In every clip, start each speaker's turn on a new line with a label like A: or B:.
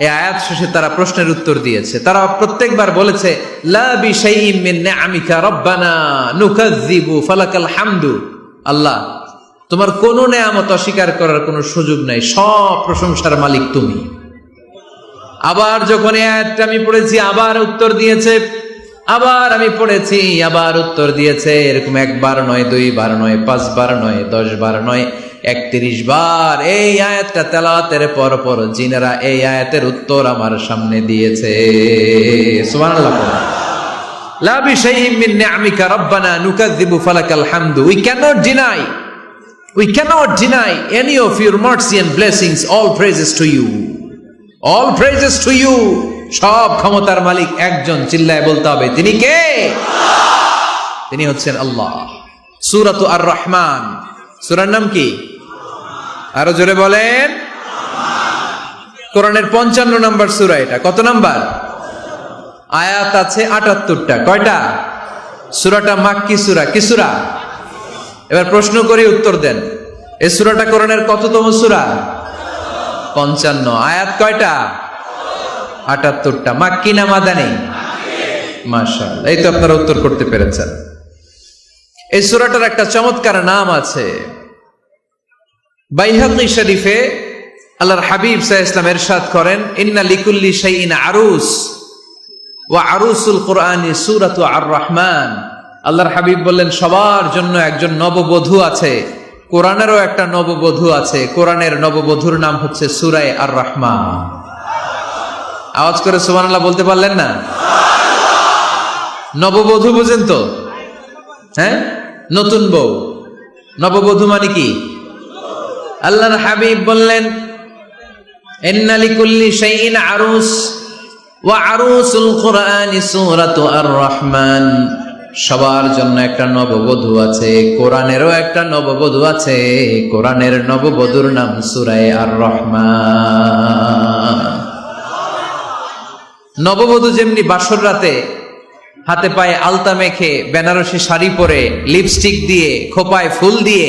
A: এই আয়াত শেষে তারা প্রশ্নের উত্তর দিয়েছে। তারা প্রত্যেকবার বলেছে আল্লাহ, তোমার কোনো নেয়ামত অস্বীকার করার কোনো সুযোগ নাই, সব প্রশংসার মালিক তুমি। আবার যখন এই আয়াতটা আমি পড়েছি, আবার উত্তর দিয়েছে, আবার আমি পড়েছি, আবার উত্তর দিয়েছে, এরকম একবার নয় দুই দুইবার নয়, পাঁচবার নয় দশ বার নয়। একত্রিশ বার এই আয়াতটা তেলাওয়াতের পর পর জিনেরা এই আয়াতের উত্তর আমার সামনে দিয়েছে। We deny any of your. সব ক্ষমতার মালিক একজন, চিল্লায় বলতে হবে। তিনি কে? তিনি হচ্ছেন আল্লাহ। সুরাত আর রহমান সুরার নাম কি? আরও জোরে বলেন। কোরআনের পঞ্চান্ন নম্বর সুরা এটা। কত নাম্বার? আয়াত আছে আটাত্তরটা। কয়টা? সুরাটা মাক্কি সুরা। কি সুরা? এবার প্রশ্ন করি উত্তর দেন। এই সুরাটা কোরআনের কততম সুরা? পঞ্চান্ন। আয়াত কয়টা? আটাত্তরটা। মাক্কি না মাদানি? মাশাল এই তো আপনারা উত্তর করতে পেরেছেন। এই সুরাটার একটা চমৎকার নাম আছে। বাইহাকি শরীফে আল্লাহর হাবিব সাহ ইসলাম এরশাদ করেন, ইন্না লিকুল্লি শাইইন আরুস, ওয়া আরুসুল কোরআনি সুরাত আর রহমান আল্লাহর হাবিব বললেন, সবার জন্য একজন নববধূ আছে, কোরআনেরও একটা নববধূ আছে, কোরআনের নববধূর নাম হচ্ছে সুরায় আর রহমান আওয়াজ করে সুবহানাল্লাহ বলতে পারলেন না? নববধূ বুঝেন তো? হ্যাঁ? নতুন বউ। নববধূ মানে কি? আল্লাহর হাবিব বললেন এন্নালিকুল্লি শাইইন আরুস, ওয়া আরুসুল কোরআনি সূরাতু আর রহমান সবার জন্য একটা নববধূ আছে, কোরআনেরও একটা নববধূ আছে, কোরআনের নববধূর নাম সূরায়ে আর রহমান নববধূ যেমনি বাসর রাতে হাতে পায়ে আলতা মেখে বেনারসি শাড়ি পরে লিপস্টিক দিয়ে, খোপায় ফুল দিয়ে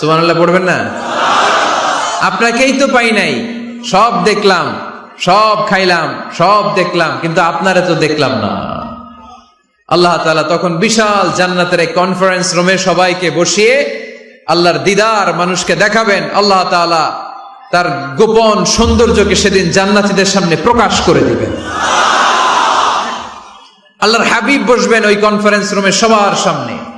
A: সুবহানাল্লাহ, পড়বেন না? আপনাকেই তো পাই নাই। সব দেখলাম, সব খাইলাম, সব দেখলাম, কিন্তু আপনারে তো দেখলাম না। আল্লাহ তাআলা তখন বিশাল জান্নাতের এক কনফারেন্স রুমে সবাইকে বসিয়ে আল্লাহর দিদার মানুষকে দেখাবেন। আল্লাহ তাআলা তার গোপন সৌন্দর্যকে সেদিন জান্নাতীদের সামনে প্রকাশ করে দিবেন। আল্লাহর হাবিব বসবেন ওই কনফারেন্স রুমে সবার সামনে।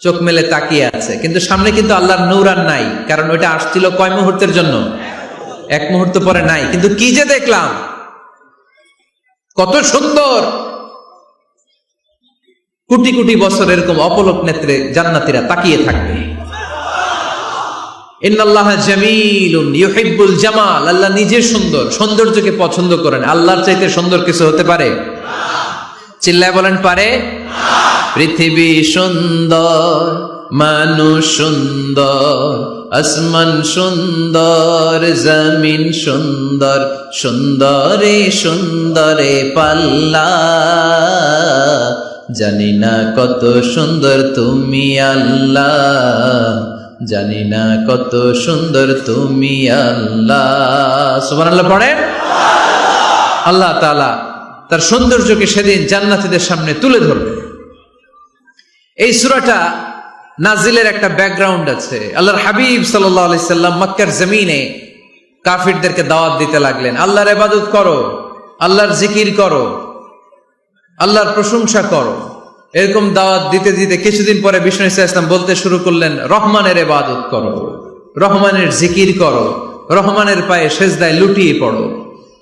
A: চোখ মেলে তাকিয়ে আছে। কিন্তু সামনে কিন্তু আল্লাহর নূর আর নাই, কারণ ওইটা আসছিল কয় মুহূর্তের জন্য? এক মুহূর্ত পরে নাই। কিন্তু কি যে দেখলাম? কত সুন্দর! কোটি কোটি বছর এরকম অপলক নেত্রে জান্নাতীরা তাকিয়ে থাকবে। জামাল। আল্লাহ নিজে সুন্দর, সৌন্দর্যকে পছন্দ করেন। আল্লাহর চাইতে সুন্দর কিছু হতে পারে? চিল্লায় বলেন পারে। পৃথিবী সুন্দর, মানুষ সুন্দর, আসমান সুন্দর, জমিন সুন্দর, সুন্দরে সুন্দরে পাল্লা। জানি না কত সুন্দর তুমি আল্লাহ, জানি না কত সুন্দর তুমি আল্লাহ। সুবান আল্লাহ। পড়েন আল্লাহ তাআলা তার সৌন্দর্যকে সেদিন জান্নাতীদের সামনে তুলে ধরবে। এই সুরাটা নাজিলের একটা ব্যাকগ্রাউন্ড আছে। আল্লাহর হাবিব সাল্লাম মক্কার জমিনে কাফিরদেরকে দাওয়াত দিতে লাগলেন। আল্লাহর এবাদত করো, আল্লাহর জিকির করো, আল্লাহর প্রশংসা করো। এরকম দাওয়াত দিতে দিতে কিছুদিন পরে বিষ্ণু ইসলাম বলতে শুরু করলেন, রহমানের এবাদত করো, রহমানের জিকির করো, রহমানের পায়ে সেজদায় লুটিয়ে পড়ো।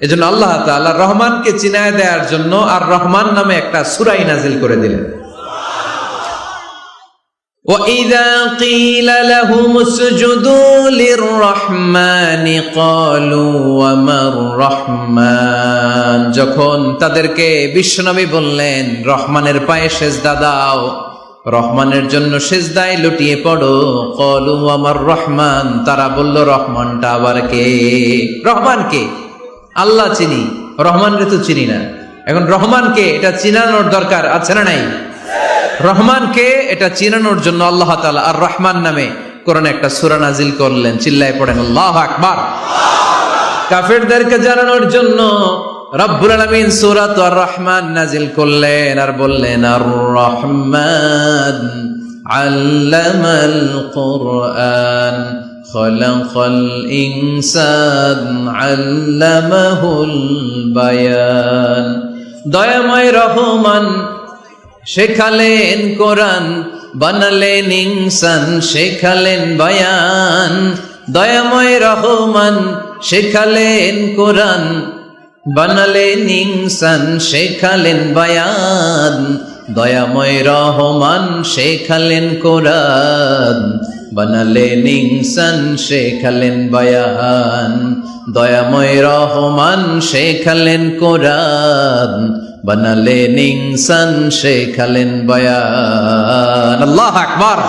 A: এজন্য আল্লাহ তাআলা রহমানকে চিনায় দেওয়ার জন্য আর রহমান নামে একটা সুরাই নাজিল করে দিলেন وَإِذَا قِيلَ لَهُمُ اسْجُدُوا لِلرَّحْمَنِ قَالُوا وَمَا الرَّحْمَنُ যখন তাদেরকে বিশ্বনবী বললেন রহমানের পায়ে সেজদা দাও রহমানের জন্য সেজদায় লুটিয়ে পড়ো কলু আমার রহমান তারা বলল রহমানটা আবার কে রহমান কে আল্লাহ চিনি, রহমান রে তো চিনি না। এখন রহমানকে এটা চিনানোর দরকার আছে না নাই? রহমানকে এটা চিনানোর জন্য আল্লাহ তাআলা আর রহমান নামে কোরআন একটা সূরা নাজিল করলেন, চিল্লায় পড়েন, আল্লাহু আকবার। কাফেরদেরকে জানানোর জন্য রব্বুল আলামিন সূরাত আর রহমান নাজিল করলেন আর বললেন, আর রহমান আল্লামাল কুরআন। খলাকাল ইনসান আল্লামাহুল বায়ান দয়াময় রহমান, শেখালেন কোরআন, বানালেন ইনসান, শেখালেন বায়ান। দয়াময় রহমান, শেখালেন কোরআন, বানালেন ইনসান, শেখালেন বায়ান। দয়াময় রহমান, শেখালেন কোরআন। বানালেন ইনসান শেখালেন বয়ান দয়াময় রহমান শেখালেন কোরআন বানালেন ইনসান শেখালেন বয়ান। আল্লাহ আকবার।